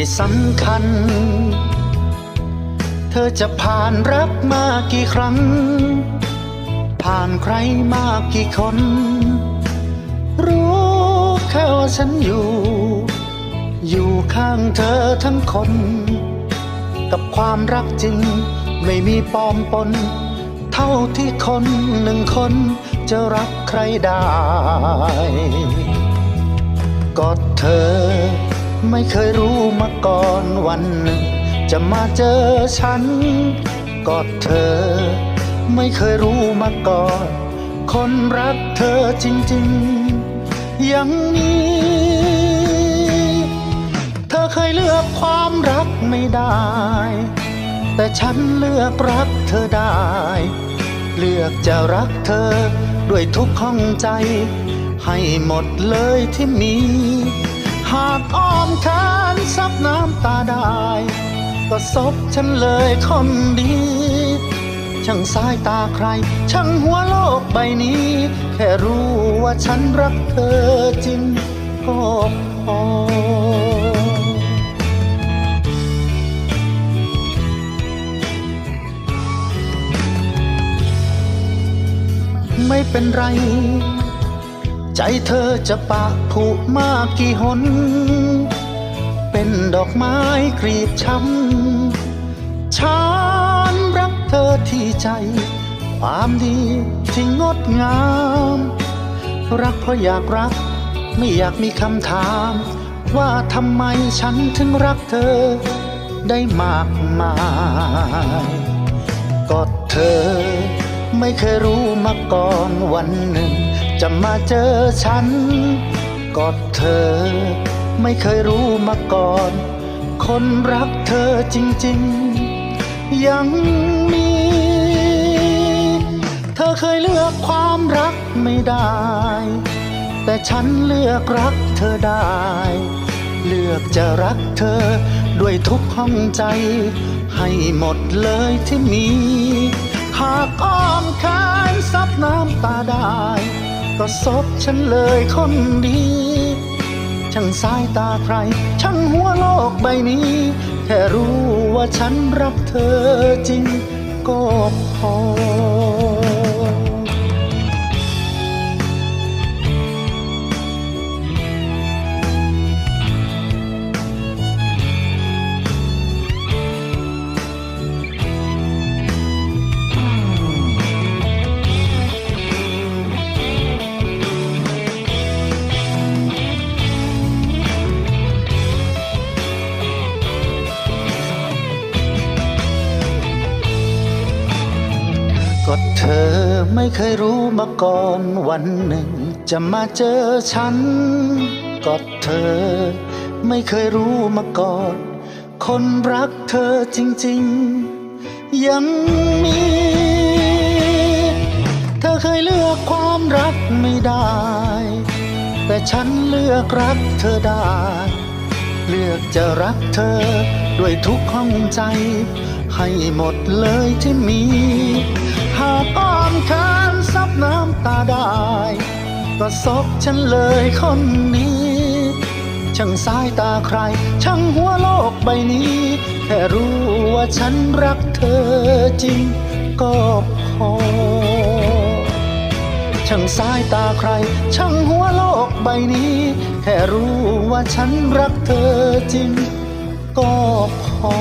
ไม่สำคัญ เธอจะผ่านรักมากี่ครั้ง ผ่านใครมากกี่คน รู้แค่ว่าฉันอยู่ อยู่ข้างเธอทั้งคน กับความรักจริง ไม่มีปลอมปน เท่าที่คนหนึ่งคนจะรักใครได้ ก็เธอ ไม่เคยรู้มาก่อนวันหนึ่ง จะมาเจอฉันก็เธอ ไม่เคยรู้มาก่อน คนรักเธอจริงๆยังมีเธอเคยเลือกความรักไม่ได้ แต่ฉันเลือกรักเธอได้ เลือกจะรักเธอด้วยทุกข้องใจ ให้หมดเลยที่มี หากอ้อมแขนซับน้ำตาได้ ก็ซบฉันเลยคนดี ช่างสายตาใคร ช่างหัวโลกใบนี้ แค่รู้ว่าฉันรักเธอจริงก็พอไม่เป็นไร ใจเธอจะปะผุมากกี่หน เป็นดอกไม้กรีดช้ำฉันรักเธอที่ใจ ความดีที่งดงาม รักเพราะอยากรัก ไม่อยากมีคำถาม ว่าทำไมฉันถึงรักเธอ ได้มากมายก็เธอ ไม่เคยรู้มาก่อนวันหนึ่ง จะมาเจอฉันก็เธอ ไม่เคยรู้มาก่อน คนรักเธอจริง ๆ ยังมี เธอเคยเลือกความรักไม่ได้ แต่ฉันเลือกรักเธอได้ เลือกจะรักเธอด้วยทุกห้องใจ ให้หมดเลยที่มี หากอ้อมแขนซับน้ำตาได้ ก็ซบฉันเลยคนดีช่างสายตาใคร ช่างหัวโลกใบนี้ แค่รู้ว่าฉันรักเธอจริงก็พอ ก็เธอไม่เคยรู้มาก่อนวันหนึ่ง จะมาเจอฉัน ก็เธอ ไม่เคยรู้มาก่อน คนรักเธอจริง ๆ ยังมี เธอเคยเลือกความรักไม่ได้ แต่ฉันเลือกรักเธอได้ เลือกจะรักเธอด้วยทุกห้องใจ ให้หมดเลยที่มี หากอ้อมแขนซับน้ำตาได้ ก็ซบฉันเลยคนนี้ ช่างสายตาใคร ช่างหัวโลกใบนี้ แค่รู้ว่าฉันรักเธอจริงก็พอ ช่างสายตาใคร ช่างหัวโลกใบนี้ แค่รู้ว่าฉันรักเธอจริงก็พอ